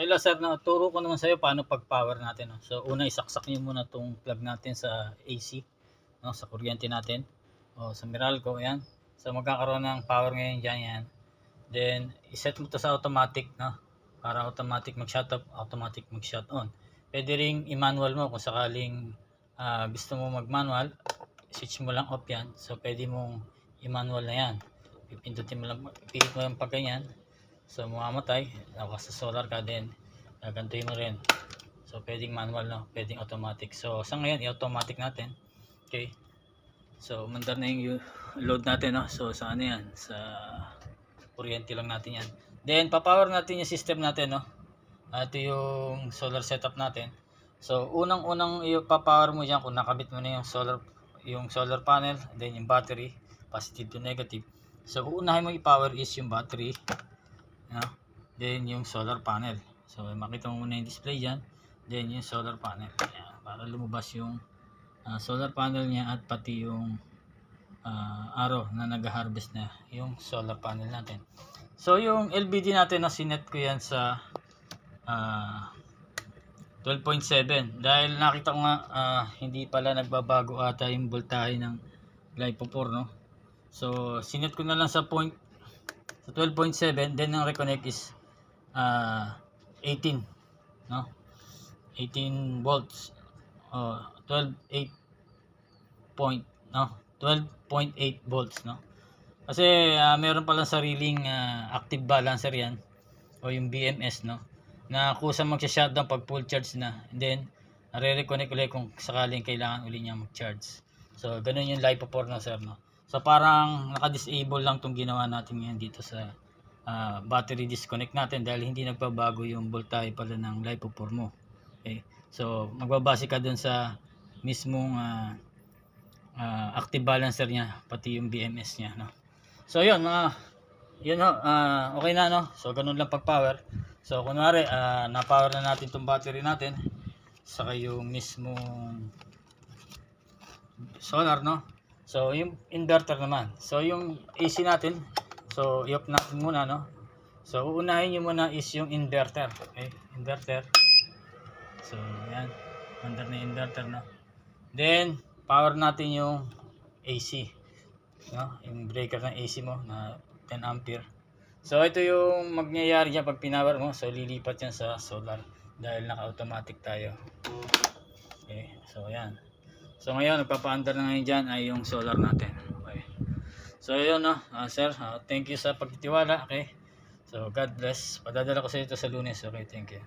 Okay lang sir, na turo ko naman sa'yo paano pag-power natin. No? So una isaksak niyo muna tong plug natin sa AC, no? sa kuryente natin. O sa Meralco, yan. So magkakaroon ng power ngayon dyan, yan. Then iset mo to sa automatic, no? Para automatic mag-shut off, automatic mag-shut on. Pwede ring i-manual mo kung sakaling ah, gusto mo mag-manual, switch mo lang off yan. So pwede mong i-manual na yan. Pipindutin mo lang, pilit mo lang pag ganyan. So mamamatay, sa solar ka din, gagantuin mo rin. So pwedeng manual no, pwedeng automatic. So sa ngayon, i-automatic natin. Okay. So mandar na yung load natin no. So sa ano yan, sa kuryente lang natin yan. Then papower natin yung system natin no. Ito yung solar setup natin. So unang-unang ipapower mo diyan kung nakabit mo na yung solar yung solar panel, then yung battery, positive to negative. So uunahin mo i-power is yung battery, no? Then yung solar panel. So makita mo muna yung display diyan, then yung solar panel. Ayan, para lumabas yung ah, solar panel niya at pati yung ah, arrow na nag-harvest na yung solar panel natin. So yung LBD natin na sinet ko yan sa ah, 12.7 dahil nakita ko nga ah, hindi pala nagbabago ata yung voltahe ng LiPo4 no. So sinet ko na lang sa point sa 12.7 then ang reconnect is ah, 18 no. 18 volts. Oh, 12 8 point no. 12.8 volts no. Kasi ah, meron palang sariling ah, active balancer yan o yung BMS no na kusa magsha-shutdown pag full charge na and then re-reconnect ulit kung sakaling kailangan uli niya mag-charge. So ganun yung LiPo 4 na sir no. So parang naka-disable lang tong ginawa natin ngayon dito sa ah, battery disconnect natin dahil hindi nagbabago yung voltahe pala ng LiPo 4 mo. Okay. So magbabase ka dun sa mismong ah, ah, active balancer niya pati yung BMS niya no. So yun mga yun no, ah, okay na no. So ganun lang pag power. So kunwari ah, na-power na natin tong battery natin saka yung mismong solar no. So yung inverter naman. So yung AC natin, so i-off natin muna no. So uunahin niyo muna is yung inverter. Okay, inverter. So yan, under na inverter no. Then power natin yung AC. No, yung breaker ng AC mo na 10 ampere. So ito yung magyayari niya pag pinower mo. So lilipat yan sa solar dahil naka-automatic tayo. Okay, so yan. So ngayon nagpapa-under na ngayon dyan ay yung solar natin. Okay. So yun no, Ah, sir. ah, thank you sa pagtitiwala. Okay. So God bless. Padadala ko sa ito sa lunes. Okay, thank you.